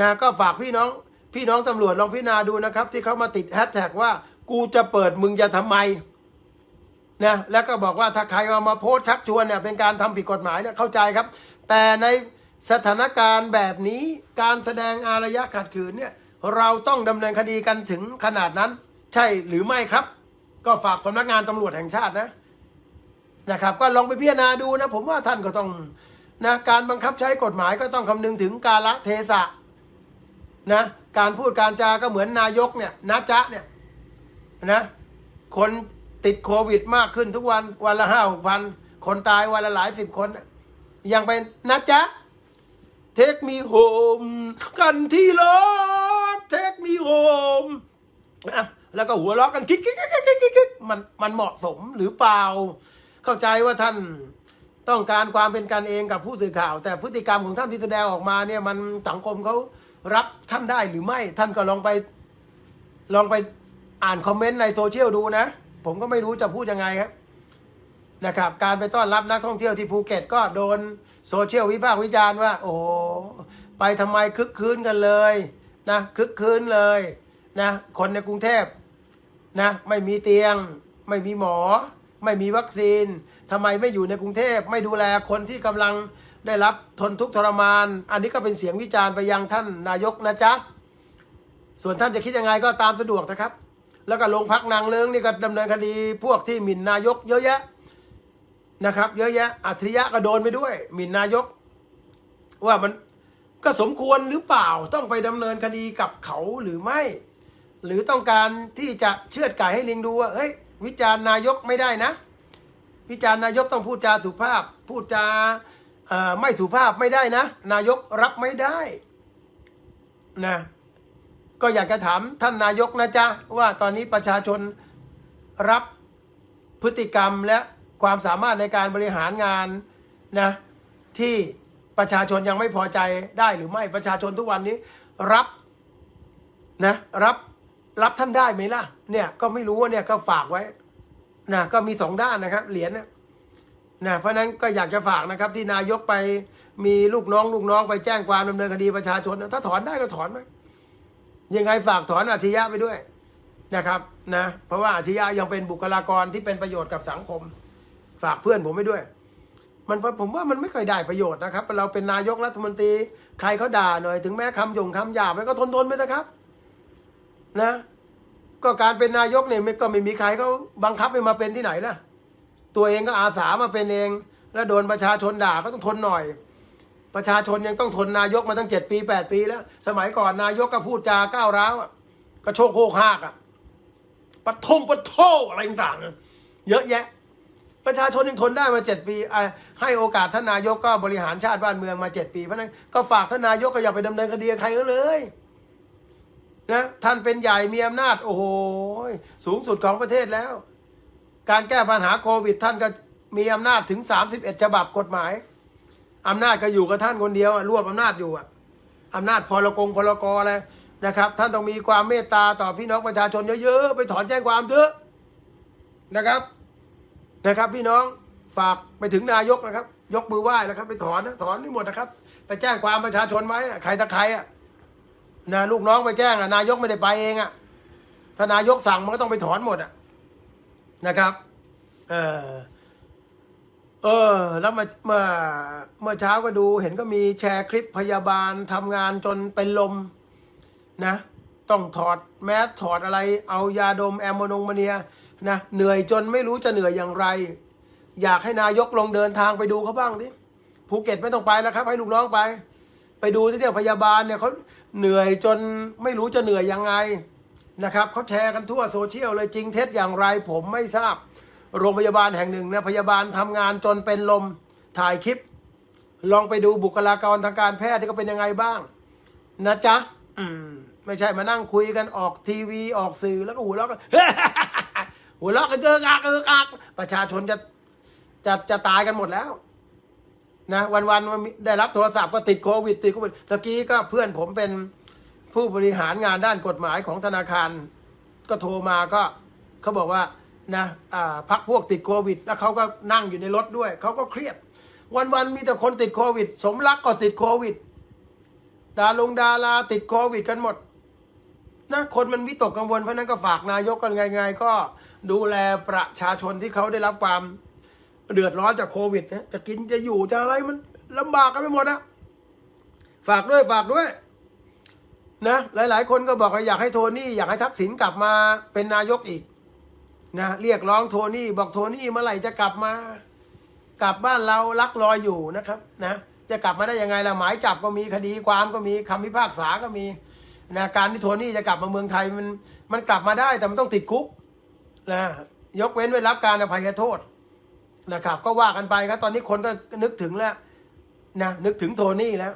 นะก็ฝากพี่น้องพี่น้องตำรวจลองพิจารณาดูนะครับ ที่เขามาติดแฮชแท็กว่า กูจะเปิดมึงจะทำไมนะแล้วก็บอกว่าถ้าใครมามาโพสชักชวนเนี่ยเป็นการทำผิดกฎหมายเนี่ยเข้าใจครับ แต่ในสถานการณ์แบบนี้การแสดงอารยะขัดขืนเนี่ยเราต้องดำเนินคดีกันถึงขนาดนั้น ใช่หรือไม่ครับ ก็ฝากสำนักงานตำรวจแห่งชาตินะนะครับ ก็ลองไปพิจารณาดูนะ ผมว่าท่านก็ต้องนะการบังคับใช้กฎหมายก็ต้องคำนึงถึงกาลเทศะ นะการพูดการจาก็เหมือนนายกเนี่ยนะจ๊ะเนี่ยนะคนติดโควิดมากขึ้นทุกวันวันละห้าหกพันคนตายวันละหลายสิบคนยังเป็นนะจ๊ะเทคมีโฮมกันที่รถเทคมีโฮมอะแล้วก็หัวเราะกันคิกคิกคิกคิกคิกคิกมันมันเหมาะสมหรือเปล่า เข้าใจว่าท่านต้องการความเป็นกันเองกับผู้สื่อข่าว แต่พฤติกรรมของท่านที่แสดงออกมาเนี่ยมันสังคมเขา รับท่านได้หรือไม่ท่านก็ลองไป ลองไปอ่านคอมเมนต์ในโซเชียลดูนะ ผมก็ไม่รู้จะพูดยังไงครับนะครับ การไปต้อนรับนักท่องเที่ยวที่ภูเก็ตก็โดนโซเชียลวิพากษ์วิจารณ์ว่า โอ้ไปทำไมคึกคืนกันเลยนะคึกคืนเลยนะคนในกรุงเทพนะไม่มีเตียง ไม่มีหมอ ไม่มีวัคซีนทำไมไม่อยู่ในกรุงเทพไม่ดูแลคนที่กำลัง ได้รับทนทุกข์ทรมาน อันนี้ก็เป็นเสียงวิจารณ์ไปยังท่านนายกนะจ๊ะ ส่วนท่านจะคิดยังไงก็ตามสะดวกนะครับ แล้วก็โรงพักนางเลิงนี่ก็ดำเนินคดีพวกที่หมิ่นนายกเยอะแยะนะครับ เยอะแยะอัจฉริยะก็โดนไปด้วย หมิ่นนายก ว่ามันก็สมควรหรือเปล่าต้องไปดำเนินคดีกับเขาหรือไม่ หรือต้องการที่จะเชือดไก่ให้ลิงดูว่าเฮ้ยวิจารณ์นายกไม่ได้นะ วิจารณ์นายกต้องพูดจาสุภาพ พูดจา ไม่สุภาพไม่ได้นะ นายกรับไม่ได้นะก็อยากจะถามท่านนายกนะจ๊ะ ว่าตอนนี้ประชาชนรับพฤติกรรมและความสามารถในการบริหารงานนะที่ประชาชนยังไม่พอใจได้หรือไม่ประชาชนทุกวันนี้รับนะรับรับท่านได้ไหมล่ะเนี่ยก็ไม่รู้ว่าเนี่ยก็ฝากไว้นะก็มีสองด้านนะครับเหรียญเนะ นะเพราะนั้นก็อยากจะฝากนะครับที่นายกไปมีลูกน้องลูกน้องไปแจ้งความดำเนินคดีประชาชน ถ้าถอนได้ก็ถอนไปยังไงฝากถอนอาชญะไปด้วยนะครับนะเพราะว่าอาชญะยังเป็นบุคลากรที่เป็นประโยชน์กับสังคม ฝากเพื่อนผมไปด้วย มันผมว่ามันไม่เคอยได้ประโยชน์นะครับ เราเป็นนายกรัฐมนตรีใครเขาด่าหน่อย ถึงแม้คำหยงคำหยาบแล้วก็ทนทนไปนะครับ นะ ก็การเป็นนายกเนี่ยก็ไม่มีใครเขาบังคับให้มาเป็นที่ไหนล่ะ ตัวเองก็อาสามาเป็นเอง แล้วโดนประชาชนด่าก็ต้องทนหน่อย ประชาชนยังต้องทนนายกมาตั้งเจ็ดปีแปดปีแล้ว สมัยก่อนนายกก็พูดจาก้าวร้าวก็โชคโคกหากอะปะทงปะโทอะไรต่างๆเยอะแยะ ประชาชนยังทนได้มาเจ็ดปีให้โอกาสท่านนายกก็บริหารชาติบ้านเมืองมาเจ็ดปีเพราะนั้นก็ฝากท่านนายกก็อย่าไปดำเนินคดีใครเขาเลยนะท่านเป็นใหญ่มีอำนาจ โอ้โหสูงสุดของประเทศแล้ว การแก้ปัญหาโควิด ท่านก็มีอำนาจถึงสามสิบเอ็ดฉบับกฎหมายอำนาจก็อยู่กับท่านคนเดียวรวบอำนาจอยู่อะอำนาจพลกงพลกอะไรนะครับ ท่านต้องมีความเมตตาต่อพี่น้องประชาชนเยอะๆไปถอนแจ้งความเถอะนะครับนะครับ พี่น้องฝากไปถึงนายกนะครับ ยกมือไหว้นะครับ ไปถอนนะถอนนี่หมดนะครับ ไปแจ้งความประชาชนไว้ใครตะใครอะนะลูกน้องไปแจ้งอะนายกไม่ได้ไปเองอะถ้านายกสั่งมันก็ต้องไปถอนหมดอะ นะครับเออเออ แล้วมาเมื่อเมื่อเช้าก็ดูเห็นก็มีแชร์คลิปพยาบาลทำงานจนเป็นลมนะ ต้องถอดแมสถอดอะไร เอายาดมแอมโมนงมาเนียนะเหนื่อยจนไม่รู้จะเหนื่อยอย่างไร อยากให้นายกลงเดินทางไปดูเขาบ้างดิภูเก็ตไม่ต้องไปแล้วครับ ให้ลูกน้องไป ไปดูที่เนี่ยพยาบาลเนี่ยเขาเหนื่อยจนไม่รู้จะเหนื่อยยังไง นะครับเขาแชร์กันทั่วโซเชียลเลยจริงเท็จอย่างไรผมไม่ทราบ โรงพยาบาลแห่งหนึ่งนะพยาบาลทำงานจนเป็นลมถ่ายคลิป ลองไปดูบุคลากรทางการแพทย์ที่เขาเป็นยังไงบ้าง นะจ๊ะอืม ไม่ใช่มานั่งคุยกันออกทีวีออกสื่อแล้วก็หัวเราะกันหัวเราะกันเกอกากเกอกากประชาชนจะจะจะตายกันหมดแล้ว นะ วันวันได้รับโทรศัพท์ก็ติดโควิดติดโควิดตะกี้ก็เพื่อนผมเป็น ผู้บริหารงานด้านกฎหมายของธนาคาร ก็โทรมาก็เขาบอกว่านะพักพวกติดโควิด แล้วเขาก็นั่งอยู่ในรถด้วย เขาก็เครียดวันวันๆมีแต่คนติดโควิด สมรักก็ติดโควิด ดาลงดาราติดโควิดกันหมดนะคนมันวิตกกังวลเพราะนั้นก็ฝากนายกกันไงๆ ก็ดูแลประชาชนที่เขาได้รับความเดือดร้อนจากโควิดนะจะกินจะอยู่จะอะไรมันลำบากกันไปหมดนะฝากด้วยฝากด้วย นะหลาย ๆ คนก็บอกว่าอยากให้โทนี่อยากให้ทักษิณกลับมาเป็นนายกอีกนะเรียกร้องโทนี่บอกโทนี่เมื่อไหร่จะกลับมา กลับบ้านเราลักลอยอยู่นะครับนะจะกลับมาได้ยังไงล่ะหมายจับก็มีคดีความก็มีคำพิพากษาก็มีนะการที่โทนี่จะกลับมาเมืองไทยมันมันกลับมาได้แต่มันต้องติดคุกนะยกเว้นไว้รับการอภัยโทษนะครับ ก็ว่ากันไปครับตอนนี้คนก็นึกถึงแล้วนะนึกถึงโทนี่แล้ว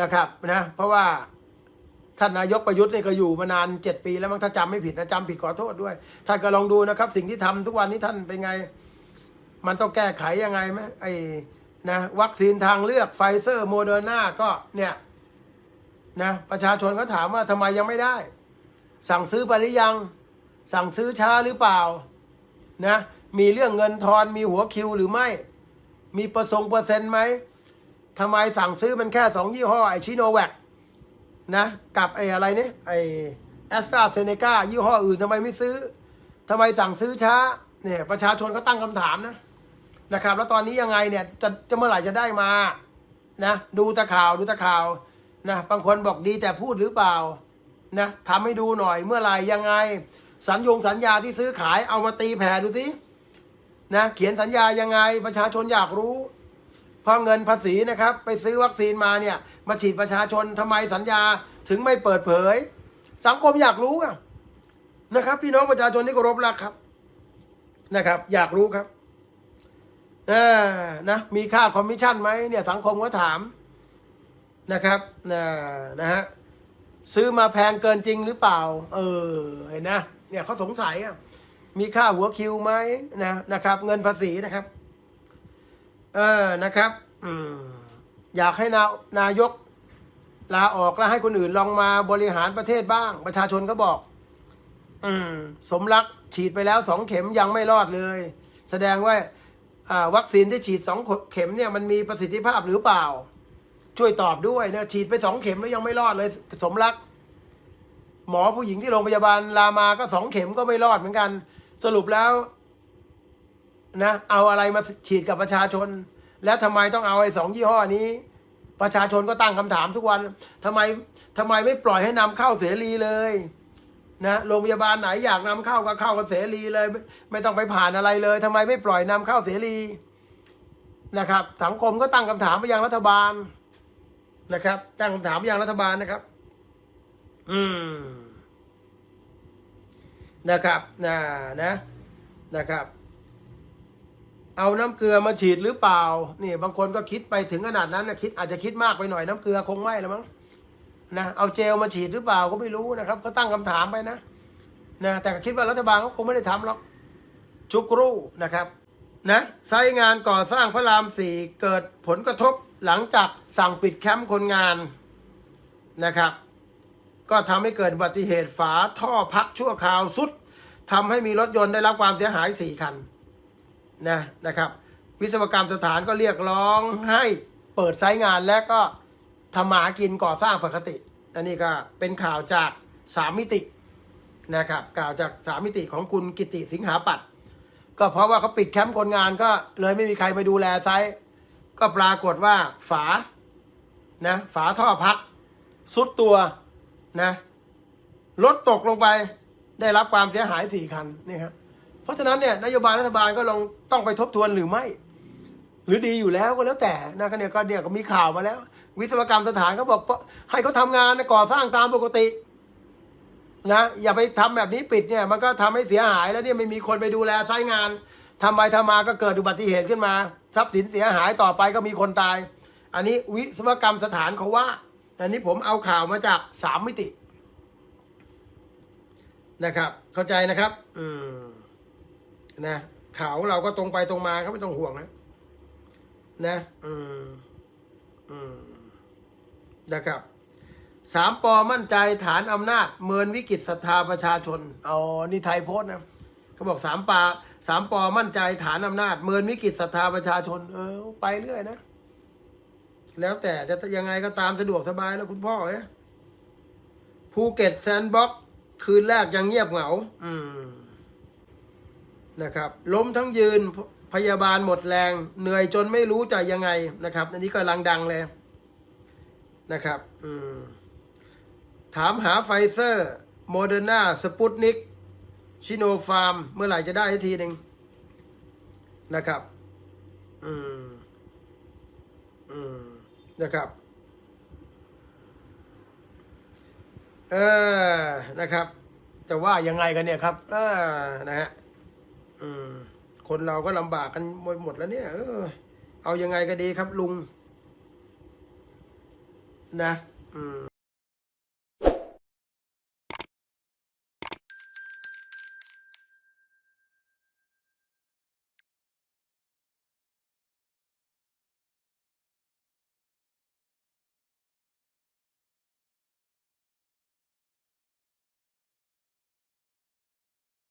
นะครับนะเพราะว่า ท่านนายกประยุทธ์เนี่ยก็อยู่มานานเจ็ดปีแล้วมั้งถ้าจำไม่ผิดนะจำผิดขอโทษด้วยท่านก็ลองดูนะครับ สิ่งที่ทำทุกวันนี้ท่านเป็นไง มันต้องแก้ไขยังไงไหมไอ้นะวัคซีนทางเลือกไฟเซอร์โมเดอร์นาก็เนี่ยนะประชาชนก็ถามว่าทำไมยังไม่ได้ สั่งซื้อไปหรือยัง สั่งซื้อช้าหรือเปล่านะมีเรื่องเงินทอนมีหัวคิวหรือไม่ มีประสงค์เปอร์เซ็นต์ไหมทำไมสั่งซื้อมันแค่สองยี่ห้อไอชิโนแวค นะกับไอ้อะไรเนี่ยไอแอสตราเซเนกายี่ห้ออื่นทำไมไม่ซื้อทำไมสั่งซื้อช้าเนี่ยประชาชนก็ตั้งคำถามนะนะครับ แล้วตอนนี้ยังไงเนี่ยจะจะเมื่อไหร่จะได้มานะดูตะข่าวดูตะข่าวนะบางคนบอกดีแต่พูดหรือเปล่านะทำให้ดูหน่อยเมื่อไหร่ยังไง สัญญงสัญญาที่ซื้อขายเอามาตีแผ่ดูสินะเขียนสัญญายังไงประชาชนอยากรู้ เพราะเงินภาษีนะครับ ไปซื้อวัคซีนมาเนี่ย มาฉีดประชาชนทำไมสัญญาถึงไม่เปิดเผย สังคมอยากรู้อะนะครับ พี่น้องประชาชนที่เคารพรักครับ นะครับ อยากรู้ครับเออนะมีค่าคอมมิชชั่นไหมเนี่ย สังคมก็ถามนะครับนะนะฮะซื้อมาแพงเกินจริงหรือเปล่า เออเห็นนะเนี่ยเขาสงสัยอะมีค่าหัวคิวไหมนะนะครับ เงินภาษีนะครับ เออนะครับอืมอยากให้นานายกลาออกแล้วให้คนอื่นลองมาบริหารประเทศบ้าง ประชาชนก็บอก อืม สมรักฉีดไปแล้วสองเข็มยังไม่รอดเลย แสดงว่าอ่าวัคซีนที่ฉีดสองเข็มเนี่ยมันมีประสิทธิภาพหรือเปล่า ช่วยตอบด้วยนะฉีดไปสองเข็มแล้วยังไม่รอดเลย สมรัก หมอผู้หญิงที่โรงพยาบาลรามาก็สองเข็มก็ไม่รอดเหมือนกัน สรุปแล้ว นะเอาอะไรมาฉีดกับประชาชน แล้วทำไมต้องเอาไอ้สองยี่ห้อนี้ ประชาชนก็ตั้งคำถามทุกวันทำไมทำไมไม่ปล่อยให้นำเข้าเสรีเลยนะโรงพยาบาลไหนอยากนำเข้าก็เข้ากันเสรีเลย ไม่ไม่ต้องไปผ่านอะไรเลยทำไมไม่ปล่อยนำเข้าเสรีนะครับสังคมก็ตั้งคำถามไปยังรัฐบาลนะครับ ตั้งคำถามไปยังรัฐบาลนะครับ อืมนะครับนะนะนะครับ เอาน้ำเกลือมาฉีดหรือเปล่า นี่บางคนก็คิดไปถึงขนาดนั้นนะคิดอาจจะคิดมากไปหน่อยน้ำเกลือคงไม่แล้วมั้งนะเอาเจลมาฉีดหรือเปล่าก็ไม่รู้นะครับ ก็ตั้งคำถามไปนะนะแต่คิดว่ารัฐบาลเขาคงไม่ได้ทำหรอกชุกรู่นะครับนะไซงานก่อสร้างพระรามสี่เกิดผลกระทบหลังจากสั่งปิดแคมป์คนงานนะครับ ก็ทำให้เกิดอุบัติเหตุฝาท่อพักชั่วคราวสุดทำให้มีรถยนต์ได้รับความเสียหายสี่คัน นะนะครับ วิศวกรรมสถานก็เรียกร้องให้เปิดไซต์งานและก็ทำมากินก่อสร้างปกติ อันนี้ก็เป็นข่าวจากสามมิตินะครับข่าวจากสามมิติของคุณกิติสิงหาปัตก็เพราะว่าเขาปิดแคมป์คนงานก็เลยไม่มีใครมาดูแลไซต์ก็ปรากฏว่าฝานะฝาท่อพักสุดตัวนะรถตกลงไปได้รับความเสียหายสี่คันนี่ครับ ราะฉะนั้นเนี่ยนโยบายรัฐบาลก็ลองต้องไปทบทวนหรือไม่ หรือดีอยู่แล้วก็แล้วแต่นะก็เนี่ยก็เนี่ยก็มีข่าวมาแล้ว วิศวกรรมสถานเขาบอกให้เขาทำงานก่อสร้างตามปกตินะอย่าไปทำแบบนี้ปิดเนี่ยมันก็ทำให้เสียหายแล้วเนี่ยไม่มีคนไปดูแลไซต์งานทำไปทำมาก็เกิดอุบัติเหตุขึ้นมา ทรัพย์สินเสียหายต่อไปก็มีคนตาย อันนี้วิศวกรรมสถานเขาว่า อันนี้ผมเอาข่าวมาจากสามมิติ นะครับ เข้าใจนะครับ อืม นะข่าวเราก็ตรงไปตรงมาครับไม่ต้องห่วงนะนะอืมอืมนะครับสามปอมั่นใจฐานอำนาจ เมินวิกฤตศรัทธาประชาชนอ๋อนี่ไทยโพสต์นะเขาบอกสามปาสามปอมั่นใจฐานอำนาจ เมินวิกฤตศรัทธาประชาชน เออ ไปเรื่อยนะ แล้วแต่จะยังไงก็ตามสะดวกสบายแล้วคุณพ่อเอ้ภูเก็ตแซนด์บ็อกซ์คืนแรกยังเงียบเหงา อืม นะครับล้มทั้งยืนพยาบาลหมดแรง เหนื่อยจนไม่รู้จะยังไงนะครับ อันนี้กำลังดังเลยนะครับถามหาไฟเซอร์โมเดอร์นาสปุตนิกชิโนฟาร์ม เมื่อไหร่จะได้ทีหนึ่งนะครับอืมอืมนะครับเออนะครับ จะว่ายังไงกันเนี่ยครับ เออนะฮะ อืม คนเราก็ลำบากกันหมดแล้วเนี่ย เออ เอายังไงก็ดีครับลุง นะ อืม